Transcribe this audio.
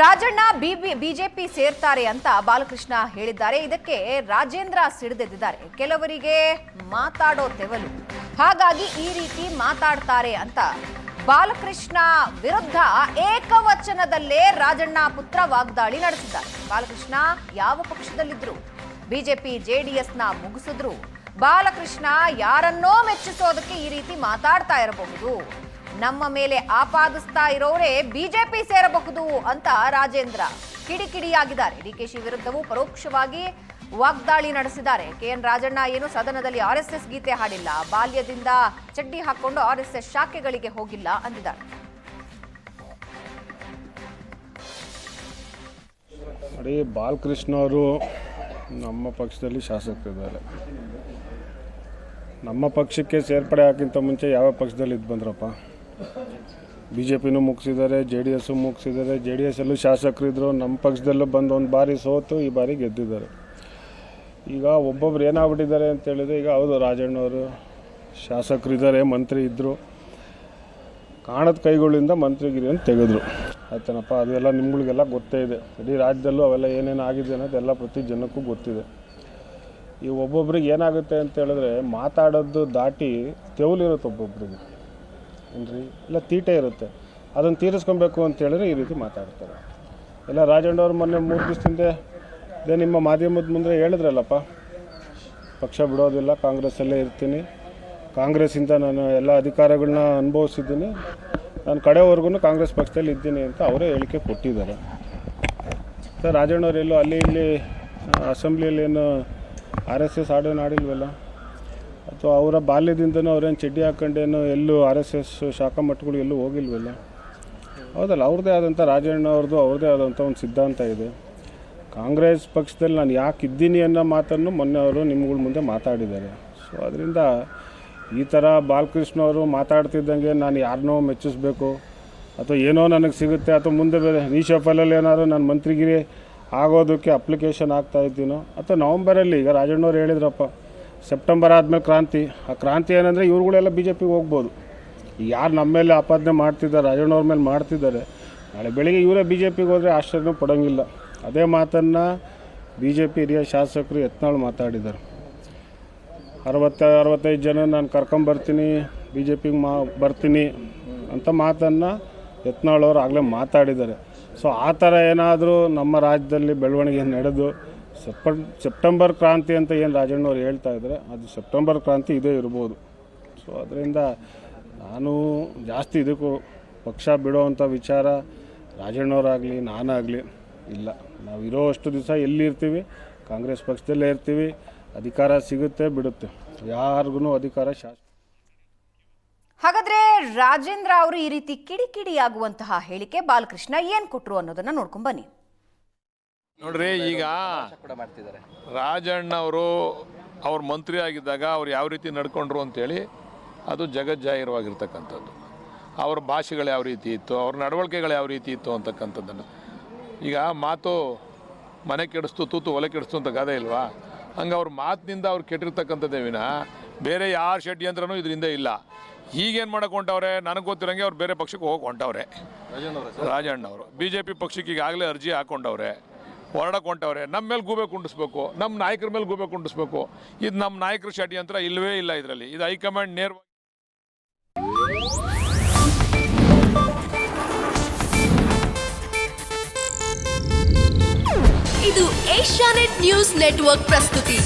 Rajanna BJP ಸೇರ್ತಾರೆ ಅಂತ ಬಾಲಕೃಷ್ಣ ಹೇಳಿದ್ದಾರೆ. ಇದಕ್ಕೆ ರಾಜೇಂದ್ರ ಸಿಡಿದೆದ್ದಿದ್ದಾರೆ. ಕೆಲವರಿಗೆ ಮಾತಾಡೋ ತೆವಲು. ಹಾಗಾಗಿ ಈ ರೀತಿ ಮಾತಾಡ್ತಾರೆ ಅಂತ ಬಾಲಕೃಷ್ಣ ವಿರುದ್ಧ ಏಕವಚನದಲ್ಲೇ ರಾಜಣ್ಣ ಪುತ್ರ ವಾಗ್ದಾಳಿ ನಡೆಸಿದ್ದಾರೆ. ಬಾಲಕೃಷ್ಣ ಯಾವ ಪಕ್ಷದಲ್ಲಿದ್ರು, ಬಿಜೆಪಿ ಎಸ್ನ ಮುಗಿಸಿದ್ರು ಬಾಲಕೃಷ್ಣ ಯಾರನ್ನೋ ಮೆಚ್ಚಿಸೋದಕ್ಕೆ ಈ ರೀತಿ ಮಾತಾಡ್ತಾ ಇರಬಹುದು. ನಮ್ಮ ಮೇಲೆ ಆಪಾದಿಸ್ತಾ ಇರೋರೇ ಬಿಜೆಪಿ ಸೇರಬಹುದು ಅಂತ ರಾಜೇಂದ್ರ ಕಿಡಿಕಿಡಿಯಾಗಿದ್ದಾರೆ. ಡಿಕೆಶಿ ವಿರುದ್ಧವೂ ಪರೋಕ್ಷವಾಗಿ ವಾಗ್ದಾಳಿ ನಡೆಸಿದ್ದಾರೆ. ಕೆ ಎನ್ ರಾಜಣ್ಣ ಏನು ಸದನದಲ್ಲಿ ಆರ್ ಎಸ್ ಎಸ್ ಗೀತೆ ಹಾಡಿಲ್ಲ. ಬಾಲ್ಯದಿಂದ ಚಡ್ಡಿ ಹಾಕೊಂಡು ಎಸ್ ಶಾಖೆಗಳಿಗೆ ಹೋಗಿಲ್ಲ ಅಂದಿದ್ದಾರೆ. ನೋಡಿ ಬಾಲಕೃಷ್ಣ ಅವರು ನಮ್ಮ ಪಕ್ಷದಲ್ಲಿ ಶಾಸಕರಿದ್ದಾರೆ. ನಮ್ಮ ಪಕ್ಷಕ್ಕೆ ಸೇರ್ಪಡೆ ಹಾಕಿಂತ ಮುಂಚೆ ಯಾವ ಪಕ್ಷದಲ್ಲಿ ಇದ್ದು ಬಂದ್ರಪ್ಪ? ಬಿ ಜೆ ಪಿನೂ ಮುಗಿಸಿದ್ದಾರೆ ಜೆ ಡಿ ಎಸ್ಸು ಮುಗಿಸಿದ್ದಾರೆ. ಜೆ ಡಿ ಎಸ್ಸಲ್ಲೂ ಶಾಸಕರಿದ್ದರು ನಮ್ಮ ಪಕ್ಷದಲ್ಲೂ ಬಂದು ಒಂದು ಬಾರಿ ಸೋತು ಈ ಬಾರಿ ಗೆದ್ದಿದ್ದಾರೆ. ಈಗ ಒಬ್ಬೊಬ್ರು ಏನಾಗ್ಬಿಟ್ಟಿದ್ದಾರೆ ಅಂತ ಹೇಳಿದ್ರೆ, ಈಗ ಹೌದು, ರಾಜಣ್ಣವರು ಶಾಸಕರಿದ್ದಾರೆ, ಮಂತ್ರಿ ಇದ್ದರು ಕಾಣದ ಕೈಗಳಿಂದ ಮಂತ್ರಿಗಿರಿ ಅಂತ ತೆಗೆದ್ರು. ಆಯ್ತನಪ್ಪ, ಅದೆಲ್ಲ ನಿಮ್ಗಳಿಗೆಲ್ಲ ಗೊತ್ತೇ ಇದೆ. ಇಡೀ ರಾಜ್ಯದಲ್ಲೂ ಅವೆಲ್ಲ ಏನೇನು ಆಗಿದೆ ಅನ್ನೋದೆಲ್ಲ ಪ್ರತಿ ಜನಕ್ಕೂ ಗೊತ್ತಿದೆ. ಈ ಒಬ್ಬೊಬ್ರಿಗೆ ಏನಾಗುತ್ತೆ ಅಂತ ಹೇಳಿದ್ರೆ, ಮಾತಾಡೋದು ದಾಟಿ ತೆವಲಿರುತ್ತೆ ಒಬ್ಬೊಬ್ರಿಗೆ. ಏನ್ರಿ? ಇಲ್ಲ, ತೀಟೆ ಇರುತ್ತೆ. ಅದನ್ನು ತೀರಿಸ್ಕೊಬೇಕು ಅಂತ ಹೇಳಿದ್ರೆ ಈ ರೀತಿ ಮಾತಾಡ್ತಾರೆ. ಇಲ್ಲ ರಾಜಣ್ಣವ್ರು ಮೊನ್ನೆ ಮೂರು ದಿವಸದಿಂದ ಇದೇ ನಿಮ್ಮ ಮಾಧ್ಯಮದ ಮುಂದೆ ಹೇಳಿದ್ರಲ್ಲಪ್ಪ, ಪಕ್ಷ ಬಿಡೋದಿಲ್ಲ, ಕಾಂಗ್ರೆಸ್ಸಲ್ಲೇ ಇರ್ತೀನಿ. ಕಾಂಗ್ರೆಸ್ಸಿಂದ ನಾನು ಎಲ್ಲ ಅಧಿಕಾರಗಳನ್ನ ಅನುಭವಿಸಿದ್ದೀನಿ. ನಾನು ಕಡೆವರೆಗೂ ಕಾಂಗ್ರೆಸ್ ಪಕ್ಷದಲ್ಲಿ ಇದ್ದೀನಿ ಅಂತ ಅವರೇ ಹೇಳಿಕೆ ಕೊಟ್ಟಿದ್ದಾರೆ. ಸರ್ ರಾಜಣ್ಣವ್ರು ಎಲ್ಲೋ ಅಲ್ಲಿ ಇಲ್ಲಿ ಅಸೆಂಬ್ಲಿಯಲ್ಲಿ ಏನು ಆರ್ ಎಸ್ ಎಸ್ ಆಡೇನು ಆಡಿಲ್ವಲ್ಲ ಅಥವಾ ಅವರ ಬಾಲ್ಯದಿಂದನೂ ಅವ್ರೇನು ಚಡ್ಡಿ ಹಾಕೊಂಡೇನು ಎಲ್ಲೂ ಆರ್ ಎಸ್ ಎಸ್ ಶಾಖಾ ಮಠಗಳು ಎಲ್ಲೂ ಹೋಗಿಲ್ವಲ್ಲ? ಹೌದಲ್ಲ, ಅವ್ರದ್ದೇ ಆದಂಥ ರಾಜಣ್ಣ ಅವ್ರದ್ದು ಅವ್ರದ್ದೇ ಆದಂಥ ಒಂದು ಸಿದ್ಧಾಂತ ಇದೆ. ಕಾಂಗ್ರೆಸ್ ಪಕ್ಷದಲ್ಲಿ ನಾನು ಯಾಕೆ ಇದ್ದೀನಿ ಅನ್ನೋ ಮಾತನ್ನು ಮೊನ್ನೆ ಅವರು ನಿಮ್ಗಳ ಮುಂದೆ ಮಾತಾಡಿದ್ದಾರೆ. ಸೊ ಅದರಿಂದ ಈ ಥರ ಬಾಲಕೃಷ್ಣ ಅವರು ಮಾತಾಡ್ತಿದ್ದಂಗೆ ನಾನು ಯಾರನ್ನೋ ಮೆಚ್ಚಿಸ್ಬೇಕು? ಅಥವಾ ಏನೋ ನನಗೆ ಸಿಗುತ್ತೆ, ಅಥವಾ ಮುಂದೆ ಬೇರೆ ರೀಶಫಲಲ್ಲಿ ಏನಾದ್ರು ನಾನು ಮಂತ್ರಿಗಿರಿ ಆಗೋದಕ್ಕೆ ಅಪ್ಲಿಕೇಶನ್ ಆಗ್ತಾ ಇದ್ದೀನೋ? ಅಥವಾ ನವಂಬರಲ್ಲಿ ಈಗ ರಾಜಣ್ಣವ್ರು ಹೇಳಿದ್ರಪ್ಪ ಸೆಪ್ಟೆಂಬರ್ ಆದಮೇಲೆ ಕ್ರಾಂತಿ. ಆ ಕ್ರಾಂತಿ ಏನಂದರೆ ಇವ್ರುಗಳೆಲ್ಲ ಬಿ ಜೆ ಪಿಗೆ ಹೋಗ್ಬೋದು ಯಾರು ನಮ್ಮ ಮೇಲೆ ಆಪಾದನೆ ಮಾಡ್ತಿದ್ದಾರೆ ರಾಜಣ್ಣವ್ರ ಮೇಲೆ ಮಾಡ್ತಿದ್ದಾರೆ, ನಾಳೆ ಬೆಳಿಗ್ಗೆ ಇವರೇ ಬಿ ಜೆ ಪಿಗೆ ಹೋದರೆ ಆಶ್ಚರ್ಯನೂ ಪಡೋಂಗಿಲ್ಲ. ಅದೇ ಮಾತನ್ನು ಬಿ ಜೆ ಪಿ ಹಿರಿಯ ಶಾಸಕರು ಯತ್ನಾಳು ಮಾತಾಡಿದ್ದಾರೆ. ಅರವತ್ತ, ಅರವತ್ತೈದು ಜನ ನಾನು ಕರ್ಕೊಂಬರ್ತೀನಿ ಬಿ ಜೆ ಪಿಗೆ ಮಾ, ಬರ್ತೀನಿ ಅಂತ ಮಾತನ್ನು ಯತ್ನಾಳವರು ಆಗಲೇ ಮಾತಾಡಿದ್ದಾರೆ. ಸೊ ಆ ಥರ ಏನಾದರೂ ನಮ್ಮ ರಾಜ್ಯದಲ್ಲಿ ಬೆಳವಣಿಗೆ ನಡೆದು ಸೆಪ್ಟ, ಸೆಪ್ಟೆಂಬರ್ ಕ್ರಾಂತಿ ಅಂತ ಏನು ರಾಜಣ್ಣವ್ರು ಹೇಳ್ತಾ ಇದ್ದಾರೆ, ಅದು ಸೆಪ್ಟೆಂಬರ್ ಕ್ರಾಂತಿ ಇದೇ ಇರ್ಬೋದು. ಸೊ ಅದರಿಂದ ನಾನು ಜಾಸ್ತಿ ಇದಕ್ಕೂ ಪಕ್ಷ ಬಿಡೋವಂಥ ವಿಚಾರ ರಾಜಣ್ಣವರಾಗಲಿ, ನಾನಾಗಲಿ ಇಲ್ಲ. ನಾವು ಇರೋ ಅಷ್ಟು ದಿವಸ ಎಲ್ಲಿರ್ತೀವಿ, ಕಾಂಗ್ರೆಸ್ ಪಕ್ಷದಲ್ಲೇ ಇರ್ತೀವಿ, ಅಧಿಕಾರ ಸಿಗುತ್ತೆ, ಬಿಡುತ್ತೆ. ಯಾರಿಗೂ ಅಧಿಕಾರ ಶಾಸ್ತ್ರ ಹಾಗಾದ್ರೆ ರಾಜೇಂದ್ರ ಅವರು ಈ ರೀತಿ ಕಿಡಿಕಿಡಿಯಾಗುವಂತಹ ಹೇಳಿಕೆ ಬಾಲಕೃಷ್ಣ ಏನ್ ಕೊಟ್ಟರು ಅನ್ನೋದನ್ನ ನೋಡ್ಕೊಂಡ್ ಬನ್ನಿ. ನೋಡ್ರಿ ಈಗ ರಾಜಣ್ಣ ಅವರು ಅವ್ರ ಮಂತ್ರಿ ಆಗಿದ್ದಾಗ ಅವ್ರು ಯಾವ ರೀತಿ ನಡ್ಕೊಂಡ್ರು ಅಂತೇಳಿ ಅದು ಜಗಜ್ಜಾಹಿರವಾಗಿರ್ತಕ್ಕಂಥದ್ದು. ಅವ್ರ ಭಾಷೆಗಳು ಯಾವ ರೀತಿ ಇತ್ತು ಅವ್ರ ನಡವಳಿಕೆಗಳು ಯಾವ ರೀತಿ ಇತ್ತು ಅಂತಕ್ಕಂಥದ್ದನ್ನು. ಈಗ ಮಾತು ಮನೆ ಕೆಡಿಸ್ತು ತೂತು ಒಲೆ ಕೆಡಿಸ್ತು ಅಂತ ಗಾದೆ ಇಲ್ವಾ? ಹಂಗೆ ಅವ್ರ ಮಾತಿನಿಂದ ಅವ್ರು ಕೆಟ್ಟಿರ್ತಕ್ಕಂಥದ್ದೇ ವಿನ ಬೇರೆ ಯಾರ ಷಡ್ಯಂತ್ರನೂ ಇದರಿಂದ ಇಲ್ಲ. ಈಗೇನು ಮಾಡಕ್ಕೆ ಹೊಂಟವ್ರೆ ನನಗೆ ಗೊತ್ತಿರೋಂಗೆ ಅವ್ರು ಬೇರೆ ಪಕ್ಷಕ್ಕೆ ಹೋಗಿ ಹೊಂಟವ್ರೆ ರಾಜಣ್ಣ ಅವರು ಬಿ ಜೆ ಪಿ ಪಕ್ಷಕ್ಕೆ ಈಗಾಗಲೇ ಅರ್ಜಿ ಹಾಕೊಂಡವ್ರೆ. ಹೊರಡಕ್ಕೆ ಹೊಂಟವ್ರೆ ನಮ್ಮ ಮೇಲೆ ಗೂಬೆ ಕುಂಡಿಸ್ಬೇಕು ನಮ್ಮ ನಾಯಕರ ಮೇಲೆ ಗೂಬೆ ಕುಂಡಿಸ್ಬೇಕು. ಇದು ನಮ್ಮ ನಾಯಕರ ಷಡ್ಯಂತ್ರ ಇಲ್ಲವೇ ಇಲ್ಲ ಇದರಲ್ಲಿ. ಇದು ಹೈಕಮಾಂಡ್ ನೇರವಾಗಿ ಇದು ಏಷ್ಯಾನೆಟ್ ನ್ಯೂಸ್ ನೆಟ್ವರ್ಕ್ ಪ್ರಸ್ತುತಿ.